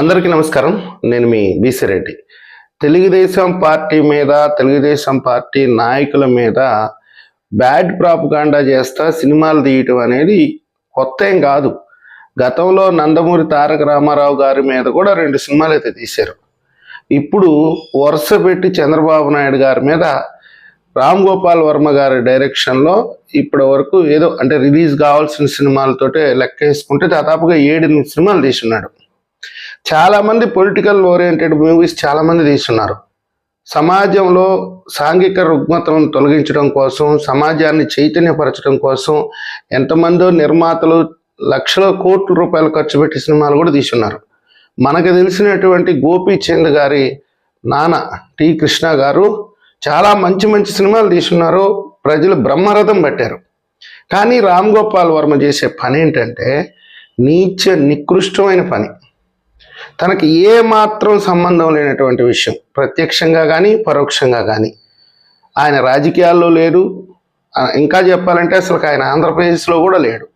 అందరికీ నమస్కారం. నేను మీ బీసీ రెడ్డి. తెలుగుదేశం పార్టీ మీద తెలుగుదేశం పార్టీ నాయకుల మీద బ్యాడ్ ప్రాపగాండా చేస్తా సినిమాలు తీయటం అనేది కొత్త ఏం కాదు. గతంలో నందమూరి తారక రామారావు గారి మీద కూడా రెండు సినిమాలు అయితే తీశారు. ఇప్పుడు వరుస పెట్టి చంద్రబాబు నాయుడు గారి మీద రామ్ గోపాల్ వర్మ గారి డైరెక్షన్లో ఇప్పటి వరకు ఏదో అంటే రిలీజ్ కావాల్సిన సినిమాలతోటే లెక్క వేసుకుంటే దాదాపుగా ఏడు సినిమాలు తీసున్నాడు చాలామంది పొలిటికల్ ఓరియంటెడ్ మూవీస్ చాలామంది తీస్తున్నారు. సమాజంలో సాంఘిక రుగ్మతలను తొలగించడం కోసం సమాజాన్ని చైతన్యపరచడం కోసం ఎంతమందో నిర్మాతలు లక్షల కోట్ల రూపాయలు ఖర్చు పెట్టి సినిమాలు కూడా తీసున్నారు మనకు తెలిసినటువంటి గోపీచంద్ గారి నాన్న టి కృష్ణ గారు చాలా మంచి మంచి సినిమాలు తీసున్నారు ప్రజలు బ్రహ్మరథం పట్టారు. కానీ రామ్ గోపాల్ వర్మ చేసే పని ఏంటంటే నీచ నికృష్టమైన పని. తనకి ఏ మాత్రం సంబంధం లేనటువంటి విషయం. ప్రత్యక్షంగా కానీ పరోక్షంగా కానీ ఆయన రాజకీయాల్లో లేడు. ఇంకా చెప్పాలంటే అసలు ఆయన ఆంధ్రప్రదేశ్లో కూడా లేడు.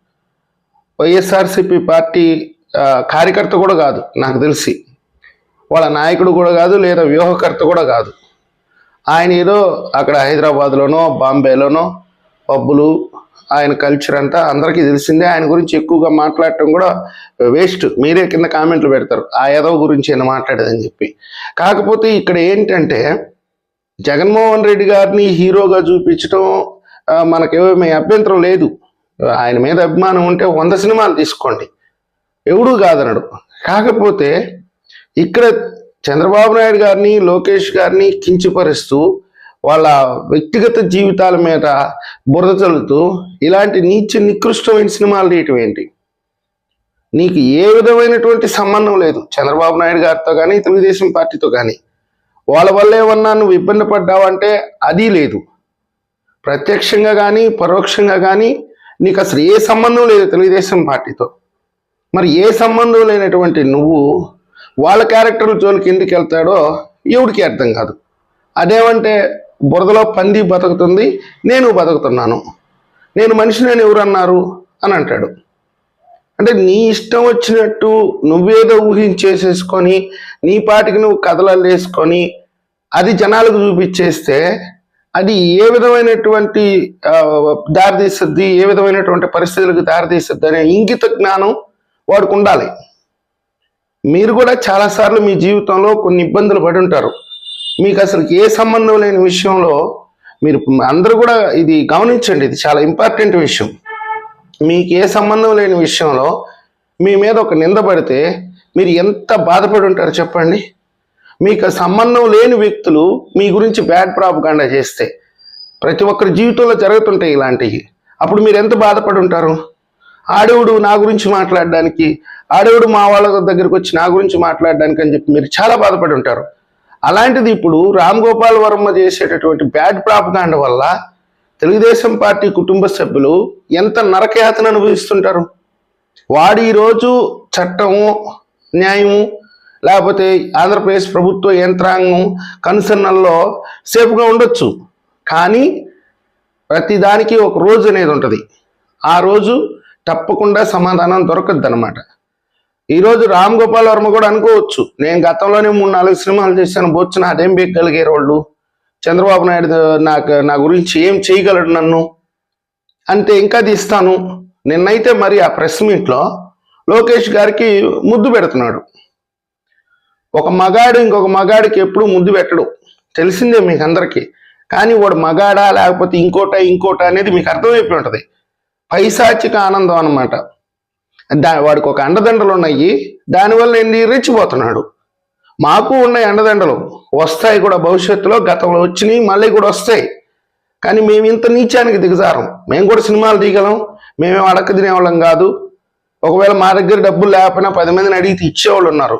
వైఎస్ఆర్సిపి పార్టీ కార్యకర్త కూడా కాదు నాకు తెలిసి. వాళ్ళ నాయకుడు కూడా కాదు లేదా వ్యూహకర్త కూడా కాదు. ఆయన ఏదో అక్కడ హైదరాబాద్లోనో బాంబేలోనో పబ్బులు ఆయన కల్చర్ అంతా అందరికీ తెలిసిందే. ఆయన గురించి ఎక్కువగా మాట్లాడటం కూడా వేస్ట్ మీరే కింద కామెంట్లు పెడతారు. ఆ ఏదో గురించి ఆయన మాట్లాడేదని చెప్పి. కాకపోతే ఇక్కడ ఏంటంటే జగన్మోహన్ రెడ్డి గారిని హీరోగా చూపించడం మనకేమీ అభ్యంతరం లేదు. ఆయన మీద అభిమానం ఉంటే వంద సినిమాలు తీసుకోండి. ఎవడూ కాదనడు. కాకపోతే ఇక్కడ చంద్రబాబు నాయుడు గారిని లోకేష్ గారిని కించపరుస్తూ వాళ్ళ వ్యక్తిగత జీవితాల మీద బురద చల్లుతూ ఇలాంటి నీచ నికృష్టమైన సినిమాలు తీయటం ఏంటి? నీకు ఏ విధమైనటువంటి సంబంధం లేదు. చంద్రబాబు నాయుడు గారితో కానీ తెలుగుదేశం పార్టీతో కానీ వాళ్ళ వల్ల ఏమన్నా నువ్వు ఇబ్బంది పడ్డావంటే అది లేదు. ప్రత్యక్షంగా కానీ పరోక్షంగా కానీ నీకు అసలు ఏ సంబంధం లేదు తెలుగుదేశం పార్టీతో. మరి ఏ సంబంధం లేనటువంటి నువ్వు వాళ్ళ క్యారెక్టర్ జోలికి ఎందుకు వెళ్తాడో ఎవడికి అర్థం కాదు. అదేమంటే బురదలో పంది బతుకుతుంది నేను బతుకుతున్నాను. నేను మనిషిని అని ఎవరు అన్నారు అని అంటాడు. అంటే నీ ఇష్టం వచ్చినట్టు నువ్వేదో ఊహించేసేసుకొని నీ పాటికి నువ్వు కథలల్లేసుకొని అది జనాలకు చూపించేస్తే అది ఏ విధమైనటువంటి దారితీస్తుంది ఏ విధమైనటువంటి పరిస్థితులకు దారితీస్తుంది అనే ఇంగిత జ్ఞానం వాడుకు ఉండాలి. మీరు కూడా చాలాసార్లు మీ జీవితంలో కొన్ని ఇబ్బందులు పడి ఉంటారు. మీకు అసలు ఏ సంబంధం లేని విషయంలో మీరు అందరూ కూడా ఇది గమనించండి ఇది చాలా ఇంపార్టెంట్ విషయం. మీకు ఏ సంబంధం లేని విషయంలో మీ మీద ఒక నింద పడితే మీరు ఎంత బాధపడి ఉంటారు చెప్పండి? మీకు సంబంధం లేని వ్యక్తులు మీ గురించి బ్యాడ్ ప్రాపగాండా చేస్తే ప్రతి ఒక్కరి జీవితంలో జరుగుతుంటాయి ఇలాంటివి. అప్పుడు మీరు ఎంత బాధపడి ఉంటారు? ఆడవుడు నా గురించి మాట్లాడడానికి ఆడవుడు మా వాళ్ళ దగ్గరికి వచ్చి నా గురించి మాట్లాడడానికి అని చెప్పి మీరు చాలా బాధపడి ఉంటారు. అలాంటిది ఇప్పుడు రామ్ గోపాల్ వర్మ చేసేటటువంటి బ్యాడ్ ప్రాపగాండ వల్ల తెలుగుదేశం పార్టీ కుటుంబ సభ్యులు ఎంత నరకయాతను అనుభవిస్తుంటారు? వాడు ఈరోజు చట్టము న్యాయము లేకపోతే ఆంధ్రప్రదేశ్ ప్రభుత్వ యంత్రాంగం కన్సర్నల్లో సేఫ్గా ఉండొచ్చు. కానీ ప్రతిదానికి ఒక రోజు అనేది ఉంటుంది. ఆ రోజు తప్పకుండా సమాధానం దొరకద్దు అనమాట ఈరోజు రామ్ గోపాల్ వర్మ కూడా అనుకోవచ్చు. నేను గతంలోనే మూడు నాలుగు సినిమాలు చేశాను. బొచ్చు నాదేం బీగలిగారు వాళ్ళు? చంద్రబాబు నాయుడు నాకు నా గురించి ఏం చేయగలడు నన్ను? అంటే ఇంకా తీస్తాను. నిన్నైతే మరి ఆ ప్రెస్ మీట్లో లోకేష్ గారికి ముద్దు పెడుతున్నాడు. ఒక మగాడు ఇంకొక మగాడికి ఎప్పుడు ముద్దు పెట్టడు. తెలిసిందే మీకు అందరికీ. కానీ వాడు మగాడా లేకపోతే ఇంకోట ఇంకోట అనేది మీకు అర్థమైపోయి ఉంటుంది. పైశాచిక ఆనందం అనమాట దా వాడికి ఒక అండదండలు ఉన్నాయి. దానివల్ల నేను రెచ్చిపోతున్నాడు మాకు ఉన్నాయి అండదండలు. వస్తాయి కూడా భవిష్యత్తులో గతంలో వచ్చినాయి మళ్ళీ కూడా వస్తాయి. కానీ మేము ఇంత నీచానికి దిగజారం. మేము కూడా సినిమాలు దిగలం. మేమేం అడక్క తినేవాళ్ళం కాదు. ఒకవేళ మా దగ్గర డబ్బులు లేకపోయినా పది మందిని అడిగితే ఇచ్చేవాళ్ళు ఉన్నారు.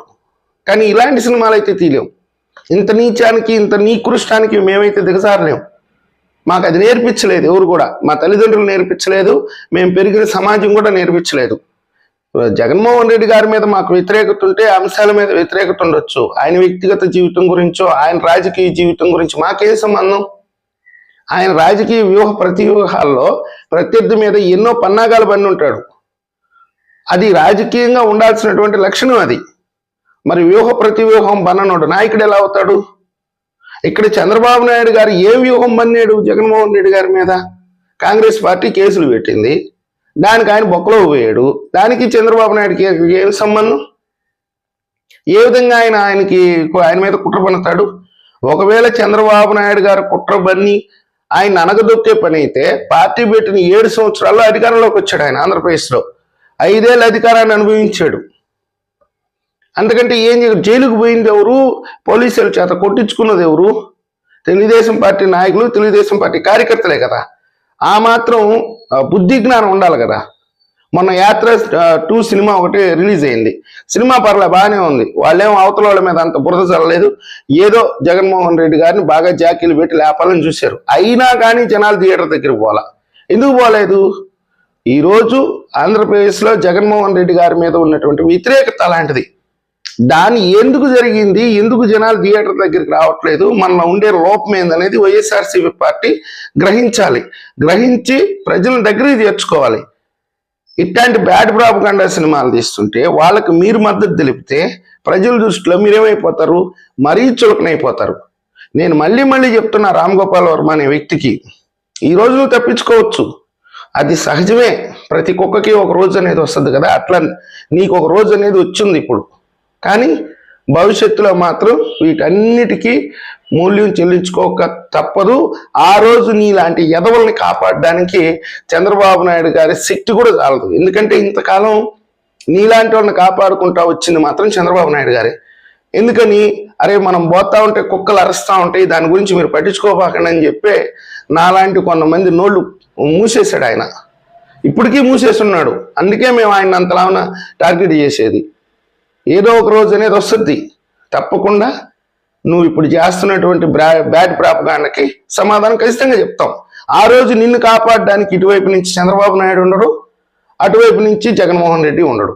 కానీ ఇలాంటి సినిమాలు అయితే తీయలేం. ఇంత నీచానికి ఇంత నీకృష్టానికి మేమైతే దిగజారలేం. మాకు అది నేర్పించలేదు ఎవరు కూడా. మా తల్లిదండ్రులు నేర్పించలేదు. మేము పెరిగిన సమాజం కూడా నేర్పించలేదు. జగన్మోహన్ రెడ్డి గారి మీద మాకు వ్యతిరేకత ఉంటే అంశాల మీద వ్యతిరేకత ఉండొచ్చు. ఆయన వ్యక్తిగత జీవితం గురించో ఆయన రాజకీయ జీవితం గురించి మాకేం సంబంధం? ఆయన రాజకీయ వ్యూహ ప్రతివ్యూహాల్లో ప్రత్యర్థి మీద ఎన్నో పన్నాగాలు బండి ఉంటాడు. అది రాజకీయంగా ఉండాల్సినటువంటి లక్షణం అది. మరి వ్యూహ ప్రతివ్యూహం బన్ననోడు నాయకుడు ఎలా అవుతాడు? ఇక్కడ చంద్రబాబు నాయుడు గారు ఏ వ్యూహం బన్నాడు జగన్మోహన్ రెడ్డి గారి మీద? కాంగ్రెస్ పార్టీ కేసులు పెట్టింది. దానికి ఆయన బొక్కలో పోయాడు. దానికి చంద్రబాబు నాయుడుకి ఏం సంబంధం? ఏ విధంగా ఆయన ఆయనకి ఆయన మీద కుట్ర పన్నుతాడు? ఒకవేళ చంద్రబాబు నాయుడు గారు కుట్ర బన్ని ఆయన అనగదొక్కే పని అయితే పార్టీ పెట్టిన ఏడు సంవత్సరాల్లో అధికారంలోకి వచ్చాడు ఆయన ఆంధ్రప్రదేశ్లో. ఐదేళ్ళ అధికారాన్ని అనుభవించాడు. అందుకంటే ఏం జైలుకు పోయింది ఎవరు? పోలీసుల చేత కొట్టించుకున్నది ఎవరు? తెలుగుదేశం పార్టీ నాయకులు తెలుగుదేశం పార్టీ కార్యకర్తలే కదా. ఆ మాత్రం బుద్ధి జ్ఞానం ఉండాలి కదా. మొన్న యాత్ర టూ సినిమా ఒకటి రిలీజ్ అయింది. సినిమా పర్లే బాగానే ఉంది. వాళ్ళేం అవతల వాళ్ళ మీద అంత బురద చల్లలేదు. ఏదో జగన్మోహన్ రెడ్డి గారిని బాగా జాకీలు పెట్టి లేపాలని చూశారు. అయినా కానీ జనాలు థియేటర్ దగ్గరికి పోలా ఎందుకు పోలేదు? ఈరోజు ఆంధ్రప్రదేశ్లో జగన్మోహన్ రెడ్డి గారి మీద ఉన్నటువంటి వ్యతిరేకత అలాంటిది దాని ఎందుకు జరిగింది? ఎందుకు జనాలు థియేటర్ దగ్గరికి రావట్లేదు? మనలో ఉండే లోపం ఏందనేది వైఎస్ఆర్సీపీ పార్టీ గ్రహించాలి. గ్రహించి ప్రజల దగ్గరికి తెచ్చుకోవాలి ఇట్లాంటి బ్యాడ్ ప్రాపగండా సినిమాలు తీస్తుంటే వాళ్ళకి మీరు మద్దతు తెలిపితే ప్రజల దృష్టిలో మీరేమైపోతారు? మరీ చులకనైపోతారు. నేను మళ్ళీ మళ్ళీ చెప్తున్నా రామ్ గోపాల్ వర్మ అనే వ్యక్తికి. ఈ రోజు తప్పించుకోవచ్చు. అది సహజమే. ప్రతి కుక్కకి ఒక రోజు అనేది వస్తుంది కదా. అట్లా నీకు ఒక రోజు అనేది వచ్చింది ఇప్పుడు. కానీ భవిష్యత్తులో మాత్రం వీటన్నిటికీ మూల్యం చెల్లించుకోక తప్పదు. ఆ రోజు నీలాంటి ఎదవల్ని కాపాడడానికి చంద్రబాబు నాయుడు గారి శక్తి కూడా చాలదు. ఎందుకంటే ఇంతకాలం నీలాంటి వాళ్ళని కాపాడుకుంటా వచ్చింది మాత్రం చంద్రబాబు నాయుడు గారే. ఎందుకని? అరే మనం పోతా ఉంటే కుక్కలు అరుస్తూ ఉంటాయి దాని గురించి మీరు పట్టించుకోబాకండి అని చెప్పి నాలాంటి కొంతమంది నోళ్ళు మూసేశాడు ఆయన. ఇప్పటికీ మూసేస్తున్నాడు అందుకే మేము ఆయన అంతలావున టార్గెట్ చేసేది. ఏదో ఒక రోజు అనేది వస్తుంది. తప్పకుండా నువ్వు ఇప్పుడు చేస్తున్నటువంటి బ్రా బ్యాడ్ ప్రాపగాండకి సమాధానం ఖచ్చితంగా చెప్తాం. ఆ రోజు నిన్ను కాపాడడానికి ఇటువైపు నుంచి చంద్రబాబు నాయుడు ఉండడు అటువైపు నుంచి జగన్మోహన్ రెడ్డి ఉండడు.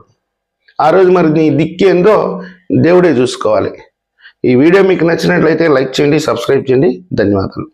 ఆ రోజు మరి నీ దిక్కేందో దేవుడే చూసుకోవాలి. ఈ వీడియో మీకు నచ్చినట్లయితే లైక్ చేయండి సబ్స్క్రైబ్ చేయండి. ధన్యవాదాలు.